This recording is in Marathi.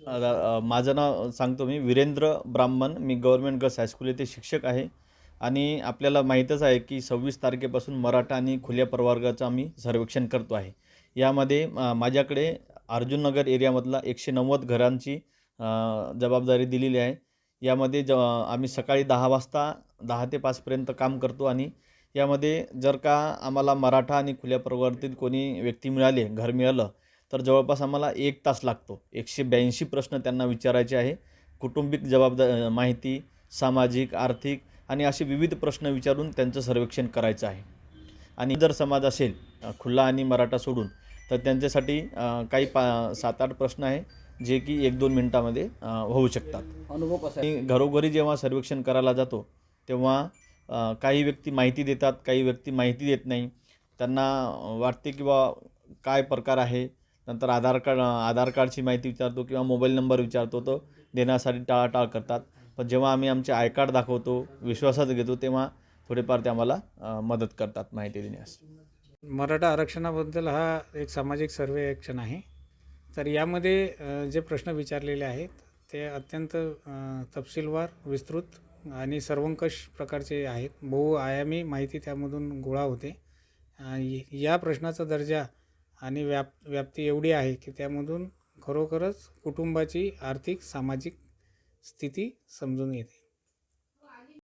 माझं नाव सांगतो मी वीरेंद्र ब्राह्मण. मी गव्हर्मेंट गर्ल्स हायस्कूल येथे शिक्षक आहे. आणि आपल्याला माहीतच आहे की सव्वीस तारखेपासून मराठा आणि खुल्या प्रवर्गाचं आम्ही सर्वेक्षण करतो आहे. यामध्ये माझ्याकडे अर्जुननगर एरियामधला एकशे नव्वद घरांची जबाबदारी दिलेली आहे. यामध्ये ज आम्ही सकाळी दहा वाजता दहा ते पाचपर्यंत काम करतो. आणि यामध्ये जर का आम्हाला मराठा आणि खुल्या प्रवर्गातील कोणी व्यक्ती मिळाले घर मिळालं तर जवळपास आम्हाला एक तास लागतो. एकशे ब्याऐंशी प्रश्न त्यांना विचारायचे आहे. कौटुंबिक जबाबदार माहिती सामाजिक आर्थिक आणि असे विविध प्रश्न विचारून त्यांचं सर्वेक्षण करायचं आहे. आणि जर समाज असेल अ, खुल्ला आणि मराठा सोडून तर त्यांच्यासाठी काही पा सात आठ प्रश्न आहे जे की एक दोन मिनटामध्ये होऊ शकतात. अनुभव कसा घरोघरी जेव्हा सर्वेक्षण करायला जातो तेव्हा काही व्यक्ती माहिती देतात काही व्यक्ती माहिती देत नाही. त्यांना वाटते की बा काय प्रकार आहे? नंतर आधार कार्ड आधार कार्डची माहिती विचारतो किंवा मोबाईल नंबर विचारतो तो देण्यासाठी टाळाटाळ करतात. पण जेव्हा आम्ही आमचे आय कार्ड दाखवतो विश्वासात घेतो तेव्हा थोडेफार ते आम्हाला मदत करतात माहिती देण्यास. मराठा आरक्षणाबद्दल हा एक सामाजिक सर्वेक्षण आहे. तर यामध्ये जे प्रश्न विचारलेले आहेत ते अत्यंत तपशीलवार विस्तृत आणि सर्वंकष प्रकारचे आहेत. बहुआयामी माहिती त्यामधून गोळा होते. या प्रश्नाचा दर्जा आणि व्याप व्याप्ती एवढी आहे की त्यामधून खरोखरच कुटुंबाची आर्थिक सामाजिक स्थिती समजून येते.